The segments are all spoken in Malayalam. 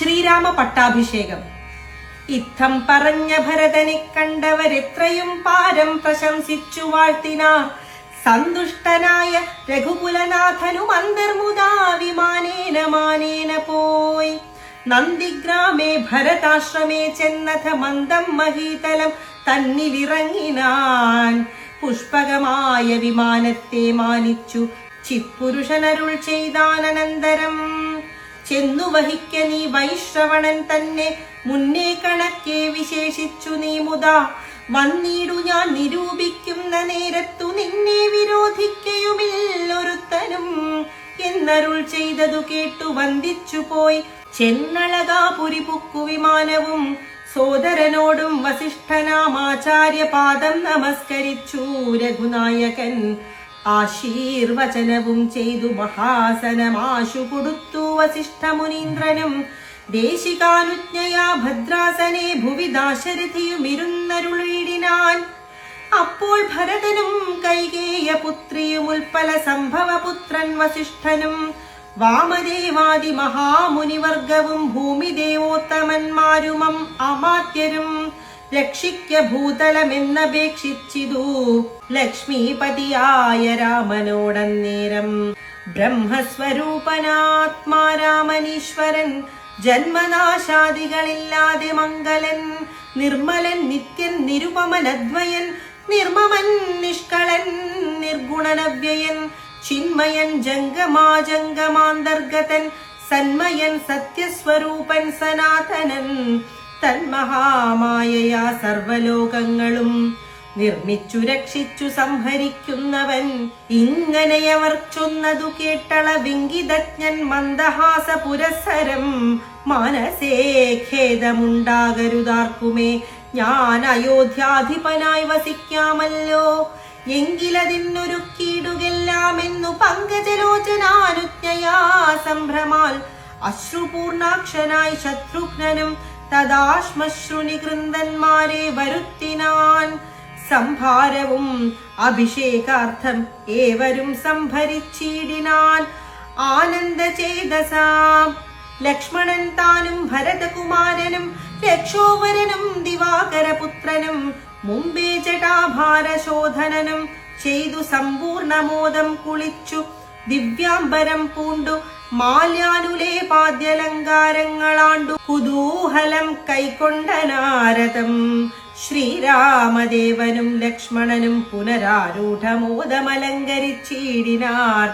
ശ്രീരാമ പട്ടാഭിഷേകം. ഇത്തം പറഞ്ഞ ഭരതനെ കണ്ടവരെത്രയും പാരം പ്രശംസിച്ചു വാഴ്ത്തിനാർ സന്തുഷ്ടനായ രഘുകുലനാഥനും അന്തർമുദാ വിമാനേന മാനേന പോയി. നന്ദിഗ്രാമേ ഭരതാശ്രമേ ചെന്നഥ മന്ദം മഹീതലം തന്നിലിറങ്ങിനാൻ പുഷ്പകമായ വിമാനത്തെ മാനിച്ചു ചിത്പുരുഷനരുൾ ചെയ്താനന്തരം ചെന്നു വഹിക്ക നീ വൈശ്രവണൻ തന്നെ. മുന്നേ കണക്കെ വിശേഷിച്ചു നീ മുതാ. വന്നിടു ഞാൻ നിരൂപിക്കുന്ന നേരത്തു നിന്നെ വിരോധിക്കയുമില്ലൊരുത്തനും. എന്നരുൾ ചെയ്തതു കേട്ടു വന്ദിച്ചു പോയി. ചെന്നളകാപുരി പുക്കു വിമാനവും. സോദരനോടും വസിഷ്ഠനാമാചാര്യപാദം നമസ്കരിച്ചു രഘുനായകൻ. ആശീർവചനവും ചെയ്തു മഹാസനമാശു കൊടുത്തു വസിഷ്ഠമുനീന്ദ്രനും. ദേശികാനുജ്ഞയാ ഭദ്രാസനെ ഭുവി ദാശരഥിയുമിരുന്നരുളിടിനാൻ അപ്പോൾ ഭരതനും കൈകേയ പുത്രിയും ഉൽപ്പല സംഭവപുത്രൻ വസിഷ്ഠനും. വാമദേവാദി മഹാമുനിവർഗവും ഭൂമിദേവോത്തമന്മാരുമം അമാത്യരും. രക്ഷിക്ക ഭൂതലമെന്നപേക്ഷിച്ചിതു. ലക്ഷ്മീപതിയായ രാമനോടന്നേരം ബ്രഹ്മസ്വരൂപനാത്മാരാമനീശ്വരൻ ജന്മനാശാദികളില്ലാതെ മംഗലൻ നിർമ്മലൻ നിത്യൻ നിരുപമനദ്വയൻ നിർമ്മമൻ നിഷ്കളൻ നിർഗുണനവ്യയൻ ചിന്മയൻ ജംഗമാജംഗമാന്തർഗതൻ സന്മയൻ സത്യസ്വരൂപൻ സനാതനൻ. തന്മഹാമായയാ സർവലോകങ്ങളും. നിർമ്മിച്ചു രക്ഷിച്ചു സംഹരിക്കുന്നവൻ ഇങ്ങനെയവർ ചൊന്നതു കേട്ടള വിങ്കിതജ്ഞൻ മന്ദഹാസ പുരസരം മനസേ ഖേദമുണ്ടാകരുതാർക്കുമേ. ഞാൻ അയോധ്യാധിപനായി വസിക്കാമല്ലോ. എങ്കിലതിനൊരുക്കിയിടുകെല്ലാമെന്നു പങ്കജലോചനാനുജ്ഞയാ സംഭ്രമാൽ. അശ്രുപൂർണാക്ഷനായി ശത്രുഘ്നനും തദാശ്മശ്രുനി കൃന്ദന്മാരെ വരുത്തിനാൻ സംഭാരവും അഭിഷേകാർത്ഥം ഏവരും സംഭരിച്ചിടിനാൻ ആനന്ദചേതസാം. ലക്ഷ്മണൻ താനും ഭരതകുമാരനും രക്ഷോവരനും ദിവാകരപുത്രനും മുമ്പേ ജടാഭാരശോധനനും ചെയ്തു സമ്പൂർണമോദം കുളിച്ചു ദിവ്യാംബരം പൂണ്ടു മാലയാനുലേ പാദ്യലങ്കാരങ്ങളാണ്ടു. കുതൂഹലം കൈക്കൊണ്ട നാരദം ശ്രീരാമദേവനും ലക്ഷ്മണനും പുനരാരൂഢമോദമലങ്കരിച്ചിടിനാർ.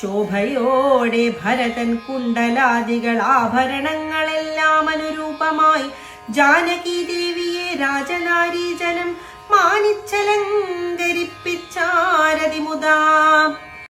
ശോഭയോടെ ഭരതൻ കുണ്ടലാദികൾ ആഭരണങ്ങളെല്ലാം അനുരൂപമായി. ജാനകി ദേവിയെ രാജനാരീജനം മാനിച്ചലങ്കരിപ്പ